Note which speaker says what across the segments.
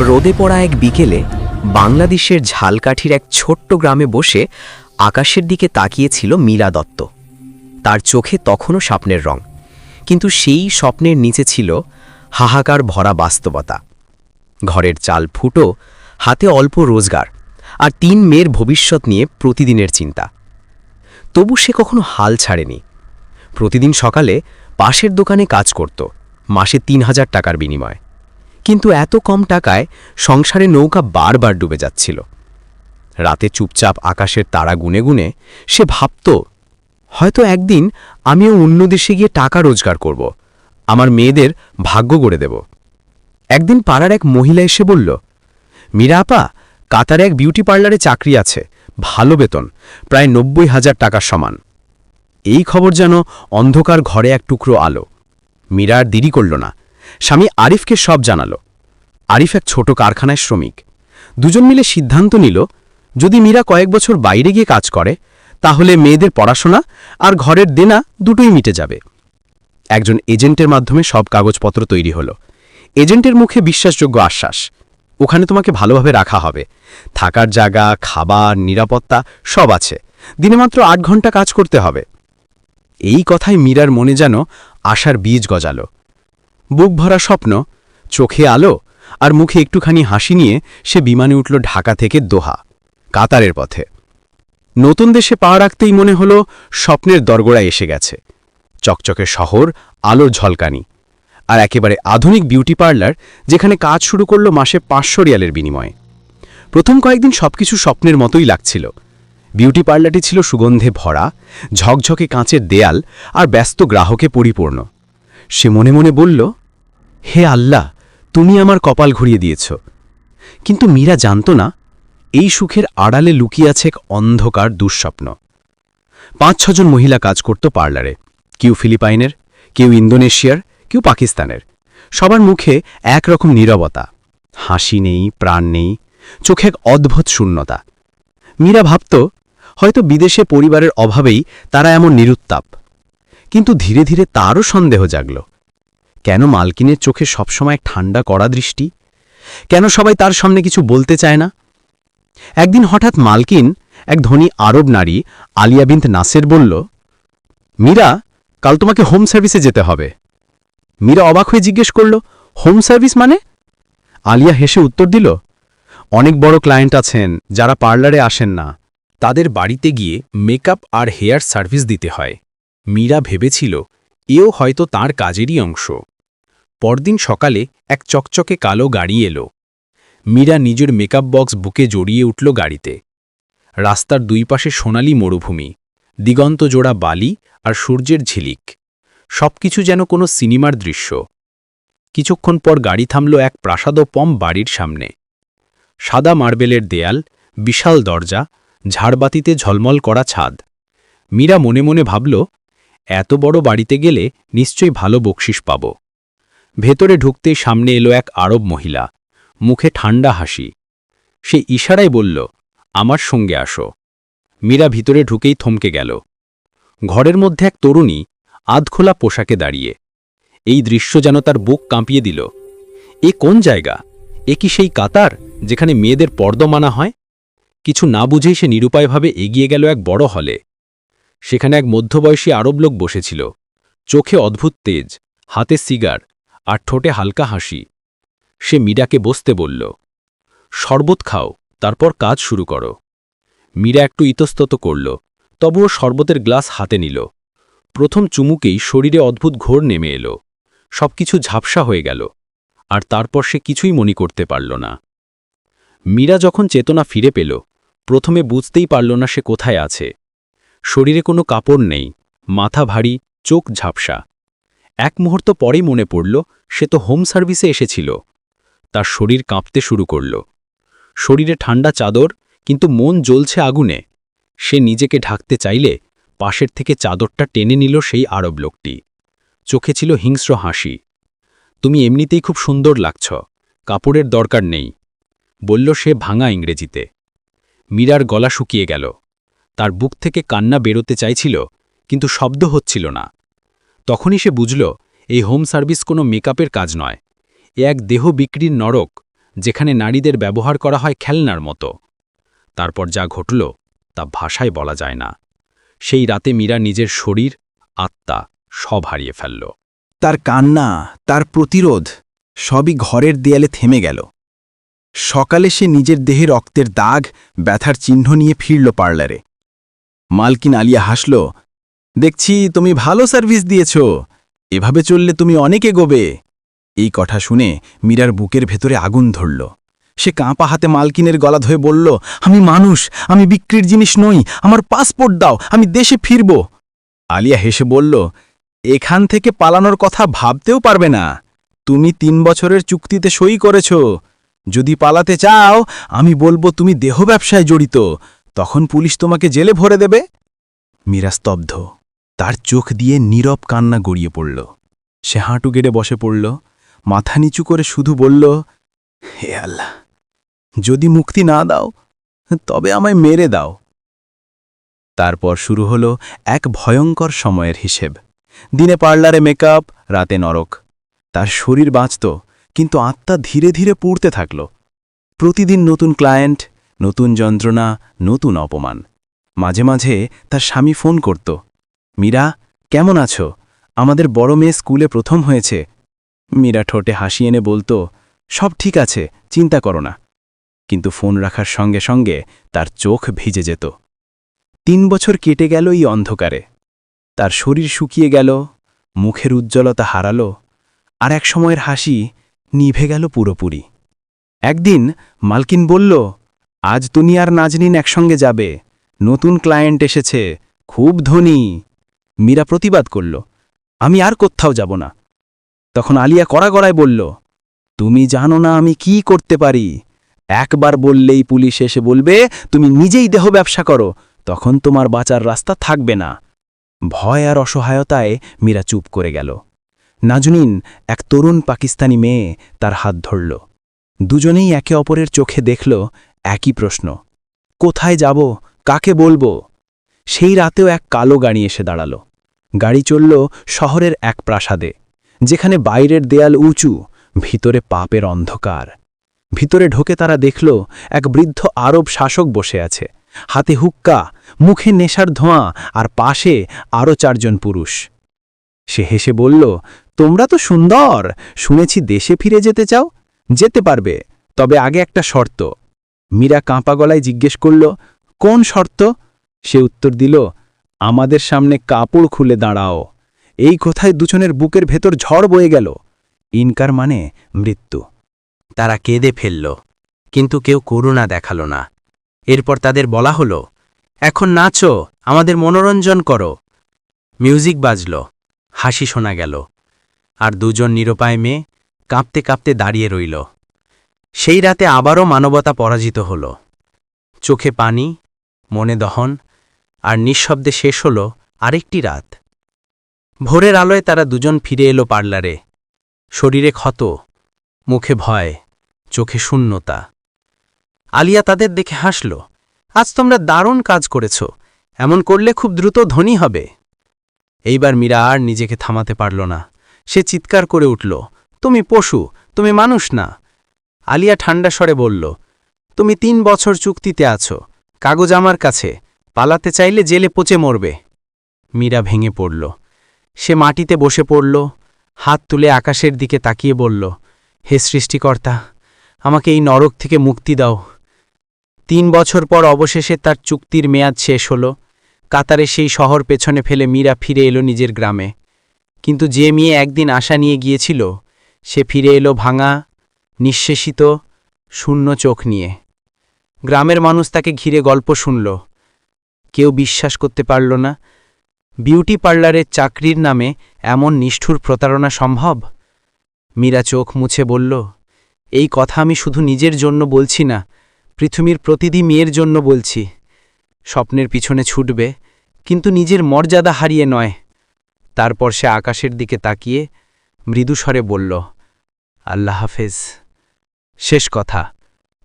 Speaker 1: রোদে পড়া এক বিকেলে বাংলাদেশের ঝালকাঠির এক ছোট্ট গ্রামে বসে আকাশের দিকে তাকিয়েছিল মীরা দত্ত। তার চোখে তখনও স্বপ্নের রং। কিন্তু সেই স্বপ্নের নিচে ছিল হাহাকার ভরা বাস্তবতা। ঘরের চাল ফুটো, হাতে অল্প রোজগার আর তিন মেয়ের ভবিষ্যৎ নিয়ে প্রতিদিনের চিন্তা। তবু সে কখনো হাল ছাড়েনি। প্রতিদিন সকালে পাশের দোকানে কাজ করত, মাসে তিন হাজার টাকার বিনিময়ে। কিন্তু এত কম টাকায় সংসারে নৌকা বারবার ডুবে যাচ্ছিল। রাতে চুপচাপ আকাশের তারা গুনে গুনে সে ভাবত, হয়তো একদিন আমিও অন্য দেশে গিয়ে টাকা রোজগার করব, আমার মেয়েদের ভাগ্য গড়ে দেব। একদিন পাড়ার এক মহিলা এসে বলল, মীরা আপা, কাতারে এক বিউটি পার্লারে চাকরি আছে, ভালো বেতন, প্রায় নব্বই হাজার টাকার সমান। এই খবর যেন অন্ধকার ঘরে এক টুকরো আলো। মীরা আর দেরি করল না স্বামী আরিফকে সব জানালো। আরিফ এক ছোট কারখানায় শ্রমিক। দুজন মিলে সিদ্ধান্ত নিল, যদি মীরা কয়েক বছর বাইরে গিয়ে কাজ করে, তাহলে মেয়েদের পড়াশোনা আর ঘরের দেনা দুটোই মিটে যাবে। একজন এজেন্টের মাধ্যমে সব কাগজপত্র তৈরি হলো। এজেন্টের মুখে বিশ্বাসযোগ্য আশ্বাস, ওখানে তোমাকে ভালোভাবে রাখা হবে। থাকার জায়গা, খাবার, নিরাপত্তা সব আছে। দিনে মাত্র আট ঘণ্টা কাজ করতে হবে। এই কথায় মীরার মনে যেন আশার বীজ গজালো। বুক ভরা স্বপ্ন, চোখে আলো আর মুখে একটুখানি হাসি নিয়ে সে বিমানে উঠল ঢাকা থেকে দোহা, কাতারের পথে। নতুন দেশে পা রাখতেই মনে হলো স্বপ্নের দরগোড়ায় এসে গেছে। চকচকে শহর, আলোর ঝলকানি আর একেবারে আধুনিক বিউটি পার্লার যেখানে কাজ শুরু করল মাসে পাঁচশো রিয়ালের বিনিময়ে। প্রথম কয়েকদিন সবকিছু স্বপ্নের মতোই লাগছিল। বিউটি পার্লারটি ছিল সুগন্ধে ভরা, ঝকঝকে কাঁচের দেয়াল আর ব্যস্ত গ্রাহকে পরিপূর্ণ। সে মনে মনে বলল হে আল্লাহ, তুমি আমার কপাল ঘুরিয়ে দিয়েছ। কিন্তু মীরা জানত না, এই সুখের আড়ালে লুকিয়ে আছে এক অন্ধকার দুঃস্বপ্ন। পাঁচ ছজন মহিলা কাজ করত পার্লারে, কেউ ফিলিপাইনের, কেউ ইন্দোনেশিয়ার, কেউ পাকিস্তানের। সবার মুখে একরকম নীরবতা। হাসি নেই, প্রাণ নেই, চোখে এক অদ্ভুত শূন্যতা। মীরা ভাবত, হয়তো বিদেশে পরিবারের অভাবেই তারা এমন নিরুত্তাপ। কিন্তু ধীরে ধীরে তারও সন্দেহ জাগল। কেন মালকিনের চোখে সবসময় ঠান্ডা কড়া দৃষ্টি? কেন সবাই তার সামনে কিছু বলতে চায় না? একদিন হঠাৎ মালকিন এক ধনী আরব নারী আলিয়া বিন্ত নাসের বলল, মীরা, কাল তোমাকে হোম সার্ভিসে যেতে হবে। মীরা অবাক হয়ে জিজ্ঞেস করল, হোম সার্ভিস মানে? আলিয়া হেসে উত্তর দিল, অনেক বড় ক্লায়েন্ট আছেন যারা পার্লারে আসেন না। তাদের বাড়িতে গিয়ে মেকআপ আর হেয়ার সার্ভিস দিতে হয়। মীরা ভেবেছিল, এও হয়তো তার কাজেরই অংশ। পরদিন সকালে এক চকচকে কালো গাড়ি এলো। মীরা নিজের মেকআপ বক্স বুকে জড়িয়ে উঠল গাড়িতে। রাস্তার দুই পাশে সোনালি মরুভূমি, দিগন্ত জোড়া বালি আর সূর্যের ঝিলিক। সবকিছু যেন কোনো সিনেমার দৃশ্য। কিছুক্ষণ পর গাড়ি থামল এক প্রাসাদপম বাড়ির সামনে। সাদা মার্বেলের দেয়াল, বিশাল দরজা, ঝাড়বাতিতে ঝলমল করা ছাদ। মীরা মনে মনে ভাবল, এত বড় বাড়িতে গেলে নিশ্চয়ই ভালো বকশিস পাব। ভেতরে ঢুকতেই সামনে এলো এক আরব মহিলা। মুখে ঠান্ডা হাসি। সে ইশারায় বলল, আমার সঙ্গে আসো। মীরা ভিতরে ঢুকেই থমকে গেল। ঘরের মধ্যে এক তরুণী আধখোলা পোশাকে দাঁড়িয়ে। এই দৃশ্য যেন তার বুক কাঁপিয়ে দিল। এ কোন জায়গা? এ কি সেই কাতার যেখানে মেয়েদের পর্দ মানা হয়? কিছু না বুঝেই সে নিরুপায়ভাবে এগিয়ে গেল এক বড় হলে। সেখানে এক মধ্যবয়সী আরব লোক বসেছিল। চোখে অদ্ভুত তেজ, হাতে সিগার আর ঠোঁটে হালকা হাসি। সে মীরাকে বসতে বলল, শরবত খাও, তারপর কাজ শুরু করো। মীরা একটু ইতস্তত করল, তবুও শরবতের গ্লাস হাতে নিল। প্রথম চুমুকেই শরীরে অদ্ভুত ঘোর নেমে এলো। সবকিছু ঝাপসা হয়ে গেল, আর তারপর সে কিছুই মনে করতে পারল না। মীরা যখন চেতনা ফিরে পেল, প্রথমে বুঝতেই পারল না সে কোথায় আছে। শরীরে কোনো কাপড় নেই, মাথা ভারী, চোখ ঝাপসা। এক মুহূর্ত পরেই মনে পড়ল, সে তো হোম সার্ভিসে এসেছিল। তার শরীর কাঁপতে শুরু করল। শরীরে ঠান্ডা চাদর, কিন্তু মন জ্বলছে আগুনে। সে নিজেকে ঢাকতে চাইলে পাশের থেকে চাদরটা টেনে নিল সেই আরব লোকটি। চোখে ছিল হিংস্র হাসি। তুমি এমনিতেই খুব সুন্দর লাগছ, কাপড়ের দরকার নেই বলল সে ভাঙা ইংরেজিতে। মীরার গলা শুকিয়ে গেল। তার বুক থেকে কান্না বেরোতে চাইছিল, কিন্তু শব্দ হচ্ছিল না। তখনই সে বুঝল, এই হোম সার্ভিস কোনো মেকআপের কাজ নয়। এ এক দেহ বিক্রির নরক,
Speaker 2: যেখানে নারীদের ব্যবহার করা হয় খেলনার মতো। তারপর যা ঘটল, তা ভাষায় বলা যায় না। সেই রাতে মীরা নিজের শরীর, আত্মা, সব হারিয়ে ফেলল।
Speaker 3: তার কান্না, তার প্রতিরোধ, সবই ঘরের দেয়ালে থেমে গেল। সকালে সে নিজের দেহে রক্তের দাগ, ব্যথার চিহ্ন নিয়ে ফিরল পার্লারে। মালকিন আলিয়া হাসল দেখছি তুমি ভালো সার্ভিস দিয়েছ। এভাবে চললে তুমি অনেকে গোবে। এই কথা শুনে মীরার বুকের ভেতরে আগুন ধরল। সে কাঁপা হাতে মালকিনের গলা ধয়ে বলল, আমি মানুষ, আমি বিক্রির জিনিস নই, আমার পাসপোর্ট দাও, আমি দেশে ফিরব। আলিয়া হেসে বলল, এখান থেকে পালানোর কথা ভাবতেও পারবে না। তুমি তিন বছরের চুক্তিতে সই করেছ। যদি পালাতে চাও, আমি বলব তুমি দেহ ব্যবসায় জড়িত, তখন পুলিশ তোমাকে জেলে ভরে দেবে। মীরা স্তব্ধ। তার চোখ দিয়ে নীরব কান্না গড়িয়ে পড়ল। সে হাঁটু গেড়ে বসে পড়ল। মাথা নিচু করে শুধু বলল, হে আল্লাহ, যদি মুক্তি না দাও, তবে আমায় মেরে দাও। তারপর শুরু হল এক ভয়ঙ্কর সময়ের হিসেব। দিনে পার্লারে মেকআপ, রাতে নরক। তার শরীর বাঁচত, কিন্তু আত্মা ধীরে ধীরে পুড়তে থাকল। প্রতিদিন নতুন ক্লায়েন্ট, নতুন যন্ত্রণা, নতুন অপমান। মাঝে মাঝে তার স্বামী ফোন করত। মীরা, কেমন আছো? আমাদের বড় মেয়ে স্কুলে প্রথম হয়েছে। মীরা ঠোঁটে হাসি এনে বলতো, সব ঠিক আছে, চিন্তা করো না। কিন্তু ফোন রাখার সঙ্গে সঙ্গে তার চোখ ভিজে যেত। তিন বছর কেটে গেল এই অন্ধকারে। তার শরীর শুকিয়ে গেল, মুখের উজ্জ্বলতা হারালো, আর এক সময়ের হাসি নিভে গেল পুরোপুরি। একদিন মালকিন বলল, আজ তুমি আর নাজনিন একসঙ্গে যাবে। নতুন ক্লায়েন্ট এসেছে, খুব ধনী। মীরা প্রতিবাদ করল, আমি আর কোথাও যাব না। তখন আলিয়া কড়া গড়ায় বলল, তুমি জানো না আমি কি করতে পারি। একবার বললেই পুলিশ এসে বলবে, তুমি নিজেই দেহ ব্যবসা করো, তখন তোমার বাঁচার রাস্তা থাকবে না। ভয় আর অসহায়তায় মীরা চুপ করে গেল। নাজনিন, এক তরুণ পাকিস্তানি মেয়ে, তার হাত ধরল। দুজনেই একে অপরের চোখে দেখল, একই প্রশ্ন, কোথায় যাব? কাকে বলব? সেই রাতেও এক কালো গাড়ি এসে দাঁড়াল। গাড়ি চলল শহরের এক প্রাসাদে, যেখানে বাইরের দেয়াল উঁচু, ভিতরে পাপের অন্ধকার। ভিতরে ঢোকে তারা দেখল এক বৃদ্ধ আরব শাসক বসে আছে, হাতে হুক্কা, মুখে নেশার ধোঁয়া আর পাশে আরও চারজন পুরুষ। সে হেসে বলল, তোমরা তো সুন্দর, শুনেছি দেশে ফিরে যেতে চাও? যেতে পারবে, তবে আগে একটা শর্ত। মীরা কাঁপা গলায় জিজ্ঞেস করল, কোন শর্ত? সে উত্তর দিল আমাদের সামনে কাপড় খুলে দাঁড়াও। এই কথায় দুজনের বুকের ভেতর ঝড় বয়ে গেল। ইনকার মানে মৃত্যু।
Speaker 1: তারা কেঁদে ফেলল, কিন্তু কেউ করুণা দেখাল না। এরপর তাদের বলা হলো, এখন নাচো, আমাদের মনোরঞ্জন করো। মিউজিক বাজল, হাসি শোনা গেল, আর দুজন নিরপায় মেয়ে কাঁপতে কাঁপতে দাঁড়িয়ে রইল। সেই রাতে আবারও মানবতা পরাজিত হল। চোখে পানি, মনে দহন আর নিঃশব্দে শেষ হল আরেকটি রাত। ভোরের আলোয় তারা দুজন ফিরে এলো পার্লারে। শরীরে ক্ষত, মুখে ভয়, চোখে শূন্যতা। আলিয়া তাদের দেখে হাসল, আজ তোমরা দারুণ কাজ করেছ, এমন করলে খুব দ্রুত ধনী হবে। এইবার মীরা আর নিজেকে থামাতে পারল না। সে চিৎকার করে উঠল, তুমি পশু, তুমি মানুষ না। আলিয়া ঠান্ডা স্বরে বলল, তুমি তিন বছর চুক্তিতে আছো, কাগজ আমার কাছে পালাতে চাইলে জেলে পচে মরবে। মীরা ভেঙে পড়ল। সে মাটিতে বসে পড়ল, হাত তুলে আকাশের দিকে তাকিয়ে বলল, হে সৃষ্টিকর্তা, আমাকে এই নরক থেকে মুক্তি দাও। তিন বছর পর অবশেষে তার চুক্তির মেয়াদ শেষ হল। কাতারে সেই শহর পেছনে ফেলে মীরা ফিরে এলো নিজের গ্রামে। কিন্তু যে মেয়ে একদিন আশা নিয়ে গিয়েছিল, সে ফিরে এলো ভাঙা, নিঃশেষিত, শূন্য চোখ নিয়ে। গ্রামের মানুষ তাকে ঘিরে গল্প শুনল। কেউ বিশ্বাস করতে পারল না। বিউটি পার্লারের চাকরির নামে এমন নিষ্ঠুর প্রতারণা সম্ভব? মীরা চোখ মুছে বলল, এই কথা আমি শুধু নিজের জন্য বলছি না, পৃথিবীর প্রতিটি মেয়ের জন্য বলছি। স্বপ্নের পিছনে ছুটবে, কিন্তু নিজের মর্যাদা হারিয়ে নয়। তারপর সে আকাশের দিকে তাকিয়ে মৃদুস্বরে বলল, আল্লাহ হাফেজ। শেষ কথা,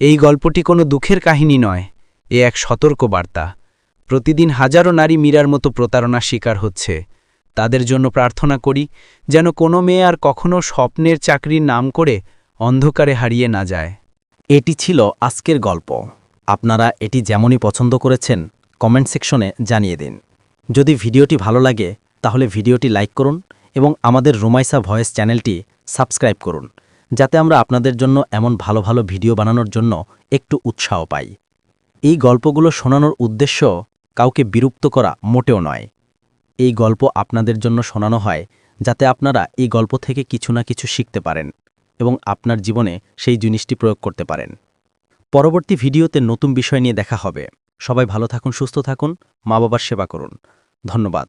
Speaker 1: এই গল্পটি কোনো দুঃখের কাহিনী নয়, এ এক সতর্ক বার্তা প্রতিদিন হাজারো নারী মীরার মতো প্রতারণার শিকার হচ্ছে। তাদের জন্য প্রার্থনা করি, যেন কোনো মেয়ে আর কখনো স্বপ্নের চাকরির নাম করে অন্ধকারে হারিয়ে না যায়।
Speaker 4: এটি ছিল আজকের গল্প। আপনারা এটি যেমনই পছন্দ করেছেন, কমেন্ট সেকশনে জানিয়ে দিন। যদি ভিডিওটি ভালো লাগে, তাহলে ভিডিওটি লাইক করুন এবং আমাদের রুমাইসা ভয়েস চ্যানেলটি সাবস্ক্রাইব করুন, যাতে আমরা আপনাদের জন্য এমন ভালো ভালো ভিডিও বানানোর জন্য একটু উৎসাহ পাই। এই গল্পগুলো শোনানোর উদ্দেশ্য কাউকে বিরক্ত করা মোটেও নয়। এই গল্প আপনাদের জন্য শোনানো হয় যাতে আপনারা এই গল্প থেকে কিছু না কিছু শিখতে পারেন এবং আপনার জীবনে সেই জিনিসটি প্রয়োগ করতে পারেন। পরবর্তী ভিডিওতে নতুন বিষয় নিয়ে দেখা হবে। সবাই ভালো থাকুন, সুস্থ থাকুন মা বাবার সেবা করুন। ধন্যবাদ।